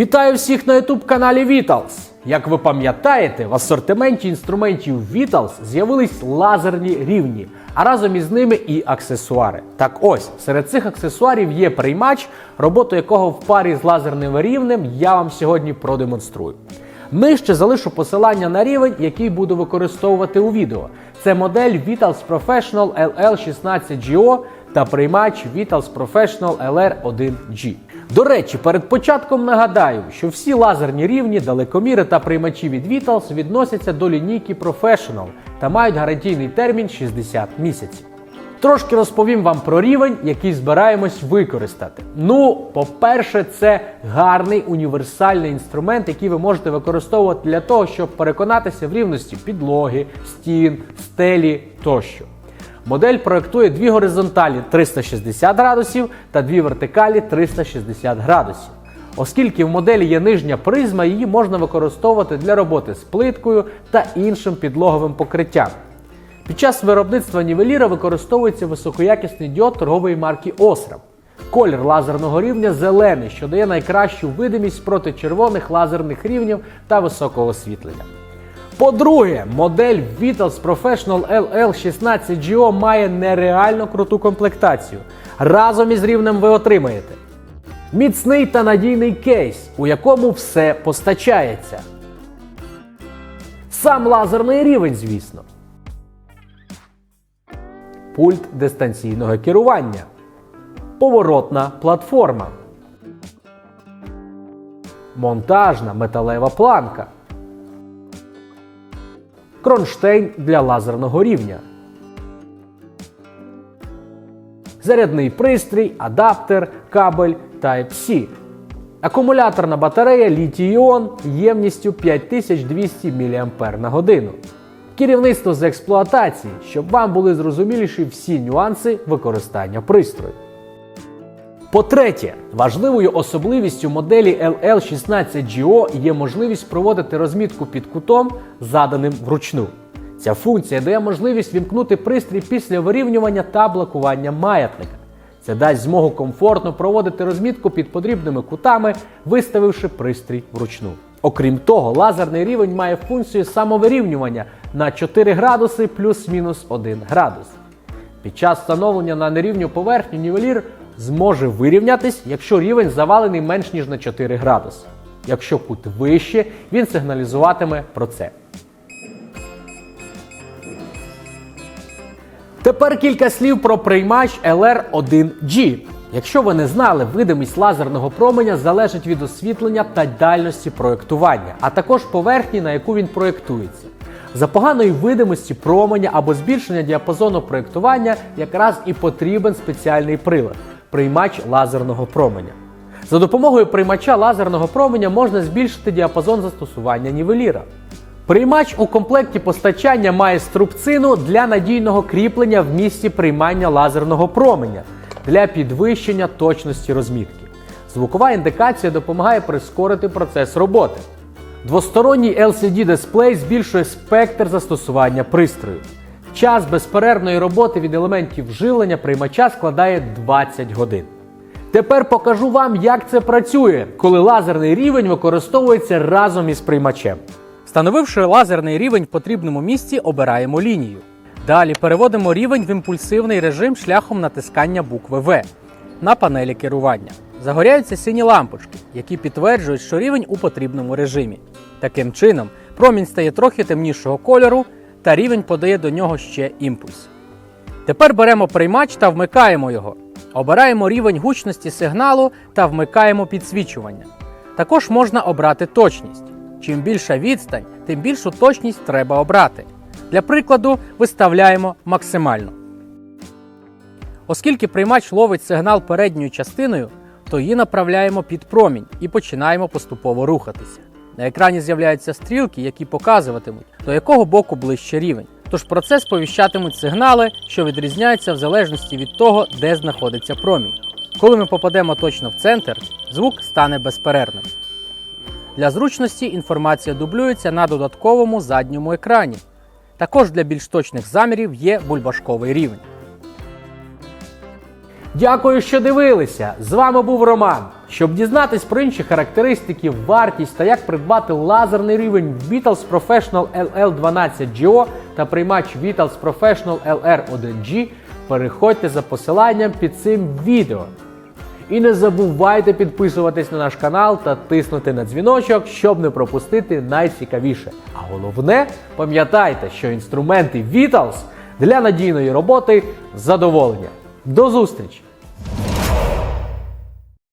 Вітаю всіх на youtube каналі Vitals. Як ви пам'ятаєте, в асортименті інструментів Vitals з'явились лазерні рівні, а разом із ними і аксесуари. Так ось, серед цих аксесуарів є приймач, роботу якого в парі з лазерним рівнем я вам сьогодні продемонструю. Нижче залишу посилання на рівень, який буду використовувати у відео. Це модель Vitals Professional LL16GO та приймач Vitals Professional LR1G. До речі, перед початком нагадаю, що всі лазерні рівні, далекоміри та приймачі від Vitals відносяться до лінійки Professional та мають гарантійний термін 60 місяців. Трошки розповім вам про рівень, який збираємось використати. Ну, по-перше, це гарний універсальний інструмент, який ви можете використовувати для того, щоб переконатися в рівності підлоги, стін, стелі тощо. Модель проєктує дві горизонталі 360 градусів та дві вертикалі 360 градусів. Оскільки в моделі є нижня призма, її можна використовувати для роботи з плиткою та іншим підлоговим покриттям. Під час виробництва нівеліра використовується високоякісний діод торгової марки Osram. Колір лазерного рівня зелений, що дає найкращу видимість проти червоних лазерних рівнів та високого освітлення. По-друге, модель Vitals Professional LL16GO має нереально круту комплектацію. Разом із рівнем ви отримаєте міцний та надійний кейс, у якому все постачається. Сам лазерний рівень, звісно. Пульт дистанційного керування. Поворотна платформа. Монтажна металева планка. Кронштейн для лазерного рівня. Зарядний пристрій, адаптер, кабель Type-C. Акумуляторна батарея літій-іон ємністю 5200 мАч. Керівництво з експлуатації, щоб вам були зрозуміліші всі нюанси використання пристрою. По-третє, важливою особливістю моделі LL16GO є можливість проводити розмітку під кутом, заданим вручну. Ця функція дає можливість вімкнути пристрій після вирівнювання та блокування маятника. Це дасть змогу комфортно проводити розмітку під потрібними кутами, виставивши пристрій вручну. Окрім того, лазерний рівень має функцію самовирівнювання на 4 градуси плюс-мінус 1 градус. Під час встановлення на нерівню поверхню нівелір зможе вирівнятись, якщо рівень завалений менш ніж на 4 градуси. Якщо кут вище, він сигналізуватиме про це. Тепер кілька слів про приймач LR1G. Якщо ви не знали, видимість лазерного променя залежить від освітлення та дальності проєктування, а також поверхні, на яку він проєктується. За поганої видимості променя або збільшення діапазону проєктування якраз і потрібен спеціальний прилад приймач лазерного променя. За допомогою приймача лазерного променя можна збільшити діапазон застосування нівеліра. Приймач у комплекті постачання має струбцину для надійного кріплення в місці приймання лазерного променя для підвищення точності розмітки. Звукова індикація допомагає прискорити процес роботи. Двосторонній LCD-дисплей збільшує спектр застосування пристрою. Час безперервної роботи від елементів живлення приймача складає 20 годин. Тепер покажу вам, як це працює, коли лазерний рівень використовується разом із приймачем. Встановивши лазерний рівень в потрібному місці, обираємо лінію. Далі переводимо рівень в імпульсивний режим шляхом натискання букви В на панелі керування. Загоряються сині лампочки, які підтверджують, що рівень у потрібному режимі. Таким чином, промінь стає трохи темнішого кольору, та рівень подає до нього ще імпульс. Тепер беремо приймач та вмикаємо його. Обираємо рівень гучності сигналу та вмикаємо підсвічування. Також можна обрати точність. Чим більша відстань, тим більшу точність треба обрати. Для прикладу, виставляємо максимально. Оскільки приймач ловить сигнал передньою частиною, то її направляємо під промінь і починаємо поступово рухатися. На екрані з'являються стрілки, які показуватимуть, до якого боку ближче рівень. Тож процес повіщатимуть сигнали, що відрізняються в залежності від того, де знаходиться промінь. Коли ми попадемо точно в центр, звук стане безперервним. Для зручності інформація дублюється на додатковому задньому екрані. Також для більш точних замірів є бульбашковий рівень. Дякую, що дивилися! З вами був Роман. Щоб дізнатись про інші характеристики, вартість та як придбати лазерний рівень Vitals Professional LL12GO та приймач Vitals Professional LR1G, переходьте за посиланням під цим відео. І не забувайте підписуватись на наш канал та тиснути на дзвіночок, щоб не пропустити найцікавіше. А головне, пам'ятайте, що інструменти Vitals для надійної роботи задоволення. До зустрічі!